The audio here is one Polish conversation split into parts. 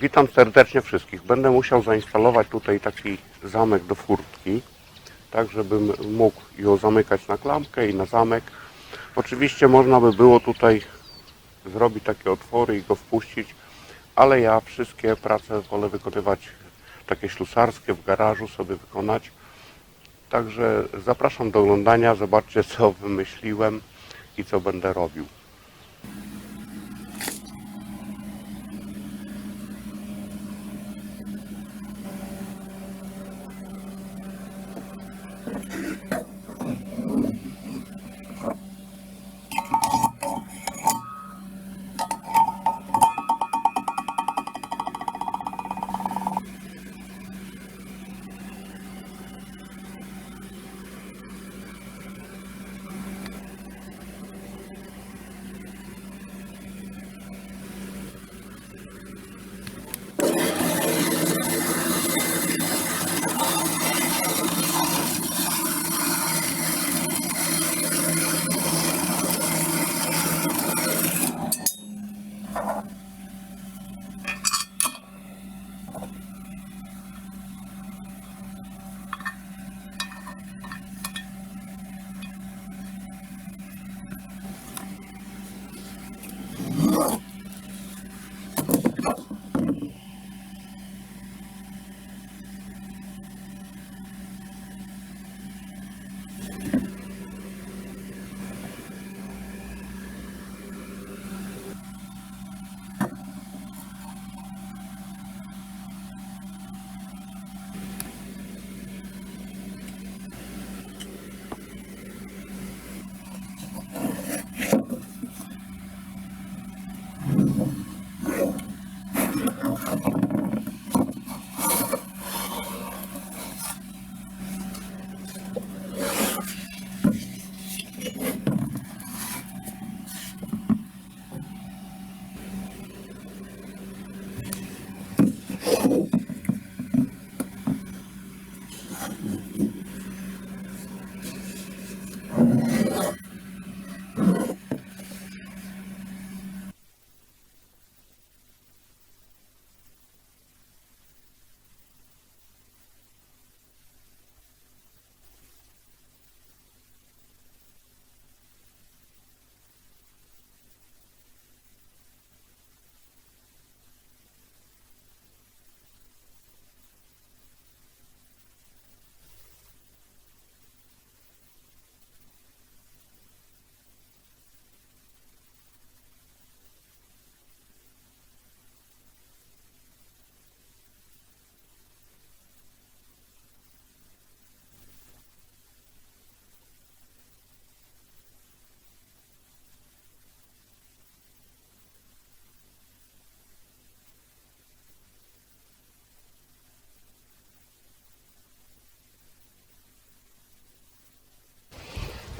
Witam serdecznie wszystkich. Będę musiał zainstalować tutaj taki zamek do furtki, tak żebym mógł ją zamykać na klamkę i na zamek. Oczywiście można by było tutaj zrobić takie otwory i go wpuścić, ale ja wszystkie prace wolę wykonywać takie ślusarskie w garażu sobie wykonać. Także zapraszam do oglądania, zobaczcie co wymyśliłem i co będę robił.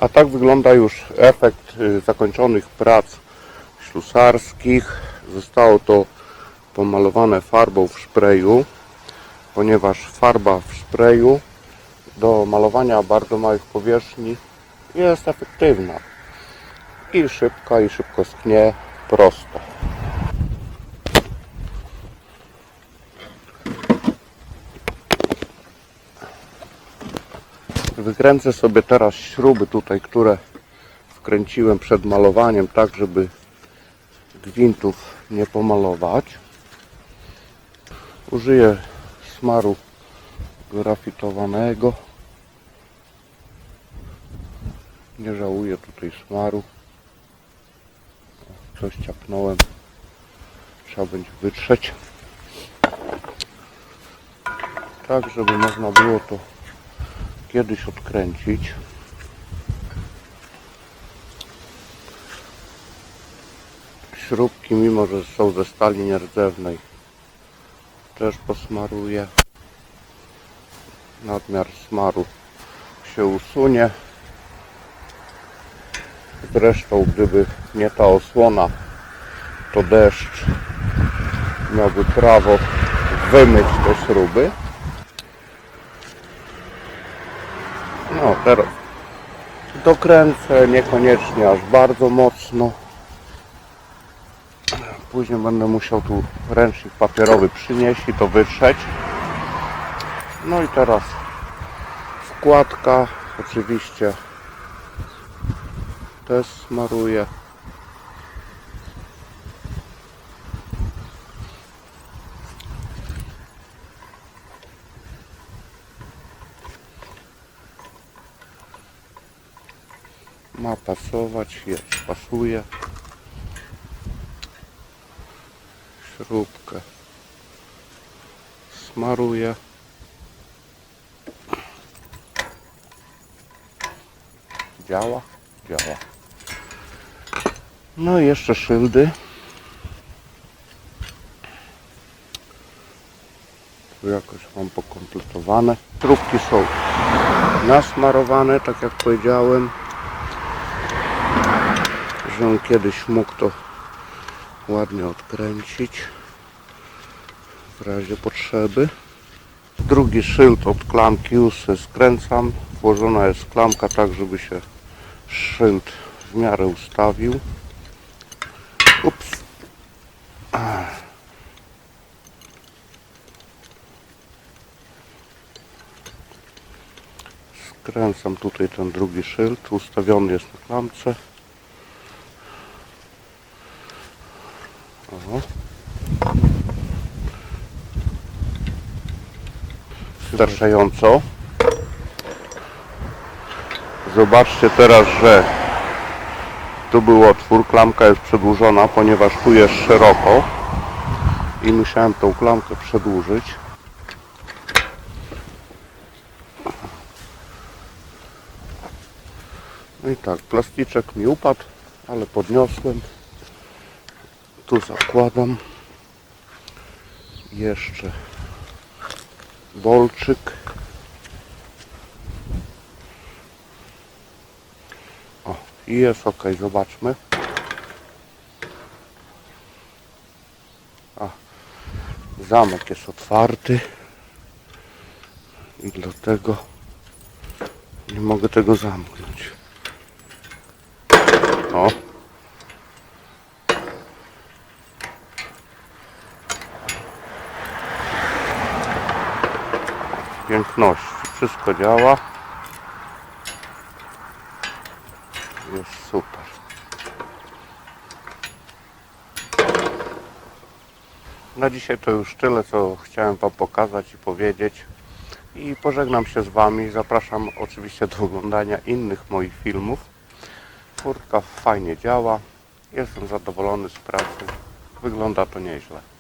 A tak wygląda już efekt y, zakończonych prac ślusarskich. Zostało to pomalowane farbą w szpreju, ponieważ farba w szpreju do malowania bardzo małych powierzchni jest efektywna i szybka i szybko sknie prosto. Wykręcę sobie teraz śruby tutaj, które wkręciłem przed malowaniem, tak żeby gwintów nie pomalować. Użyję smaru grafitowanego. Nie żałuję tutaj smaru. Coś ciapnąłem. Trzeba będzie wytrzeć. Tak, żeby można było to kiedyś odkręcić. Śrubki, mimo że są ze stali nierdzewnej, też posmaruję. Nadmiar smaru się usunie. Zresztą, gdyby nie ta osłona, to deszcz miałby prawo wymyć te śruby. No teraz dokręcę, niekoniecznie aż bardzo mocno. Później będę musiał tu ręcznik papierowy przynieść i to wytrzeć. No i teraz wkładka. Oczywiście też smaruję. Ma pasować, jest, pasuje. Śrubkę smaruję. Działa? Działa. No i jeszcze szyldy. Tu jakoś mam pokompletowane. Trubki są nasmarowane, tak jak powiedziałem. Żebym kiedyś mógł to ładnie odkręcić w razie potrzeby. Drugi szyld od klamki se skręcam. Włożona jest klamka tak, żeby się szyld w miarę ustawił. Ups. Skręcam tutaj ten drugi szyld. Ustawiony jest na klamce. Wystarczająco. Zobaczcie teraz, że tu był otwór, klamka jest przedłużona, ponieważ tu jest szeroko i musiałem tą klamkę przedłużyć. No i tak, plasticzek mi upadł, ale podniosłem. Tu zakładam. Jeszcze bolczyk. O, i jest ok, zobaczmy. A, zamek jest otwarty i dlatego nie mogę tego zamknąć. O. Piękności. Wszystko działa. Jest super. Na dzisiaj to już tyle, co chciałem Wam pokazać i powiedzieć. I pożegnam się z Wami. Zapraszam oczywiście do oglądania innych moich filmów. Furtka fajnie działa. Jestem zadowolony z pracy. Wygląda to nieźle.